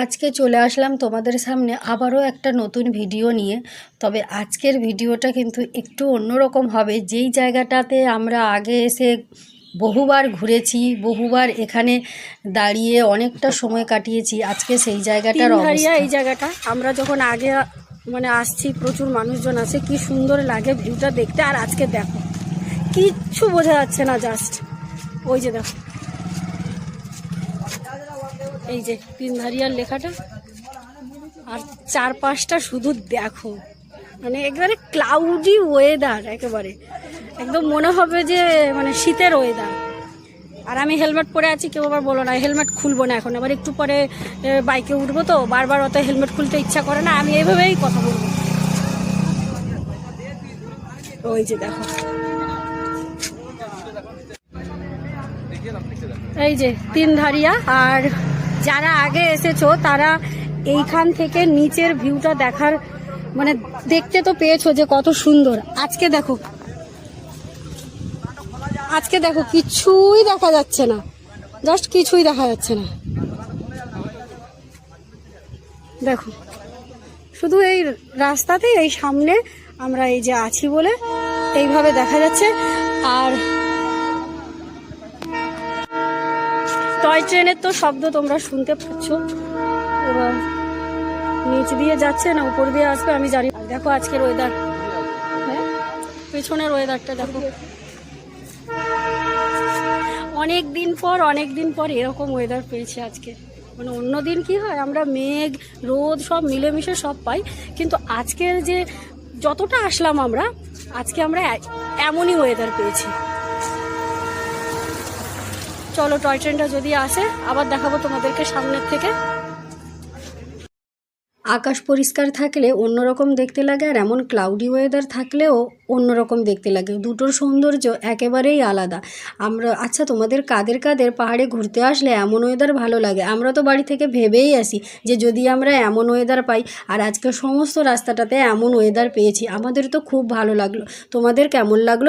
আজকে চলে আসলাম তোমাদের সামনে আবারও একটা নতুন ভিডিও নিয়ে। তবে আজকের ভিডিওটা কিন্তু একটু অন্যরকম হবে। যেই জায়গাটাতে আমরা আগে এসে বহুবার ঘুরেছি বহুবার এখানে দাঁড়িয়ে অনেকটা সময় কাটিয়েছি আজকে সেই জায়গাটার এই জায়গাটা। আমরা যখন আগে মানে আসছি প্রচুর মানুষজন আছে কি সুন্দর লাগে ভিউটা দেখতে। আর আজকে দেখো কিচ্ছু বোঝা যাচ্ছে না জাস্ট ওই যে দেখো। এই যে তিনধারিয়ার লেখাটা। আর চারপাশটা শুধু দেখো। মানে একেবারে ক্লাউডি ওয়েদার একেবারে। একদম মনে হবে যে মানে শীতের ওয়েদার আর আমি হেলমেট পরে আছি, কেউ আবার বলো না হেলমেট খুলবো না এখন। আবার একটু পরে বাইকে উঠবো তো, বারবার অত হেলমেট খুলতে ইচ্ছা করে না, আমি এইভাবেই কথা বলব। ওই যে দেখো। এই যে তিন ধারিয়া আর যারা আগে এসেছ, তারা এইখান থেকে নিচের ভিউটা দেখার মানে দেখতে তো পেয়েছ যে কত সুন্দর। আজকে দেখো আজকে দেখো কিছুই দেখা যাচ্ছে না। জাস্ট কিছুই দেখা যাচ্ছে না। দেখো, শুধু এই রাস্তাতে এই সামনে আমরা এই যে আছি বলে এইভাবে দেখা যাচ্ছে। আর টয় ট্রেনের তো শব্দ তোমরা শুনতে পাচ্ছ। এবার নিচ দিয়ে যাচ্ছে না, উপর দিয়ে আসবে, আমি জানি। দেখো আজকের ওয়েদার হ্যাঁ? পেছনের ওয়েদারটা দেখো। অনেক দিন পর অনেক দিন পর এরকম ওয়েদার পেয়েছি আজকে। মানে অন্য দিন কি হয়, আমরা মেঘ, রোদ সব মিলেমিশে সব পাই। কিন্তু আজকের যে যতটা আসলাম আমরা, আজকে আমরা এমনই ওয়েদার পেয়েছি। চলো টয় ট্রেনটা যদি আসে, আবার দেখাবো তোমাদেরকে সামনের থেকে। আকাশ পরিষ্কার থাকলে অন্যরকম দেখতে লাগে, আর এমন ক্লাউডি ওয়েদার থাকলেও অন্যরকম দেখতে লাগে। দুটোর সৌন্দর্য একেবারেই আলাদা। আমরা আচ্ছা তোমাদের কাদের কাদের পাহাড়ে ঘুরতে আসলে এমন ওয়েদার ভালো লাগে? আমরা তো বাড়ি থেকে ভেবেই আসি যে যদি আমরা এমন ওয়েদার পাই, আর আজকে সমস্ত রাস্তাটাতে এমন ওয়েদার পেয়েছি, আমাদের তো খুব ভালো লাগল। তোমাদের কেমন লাগল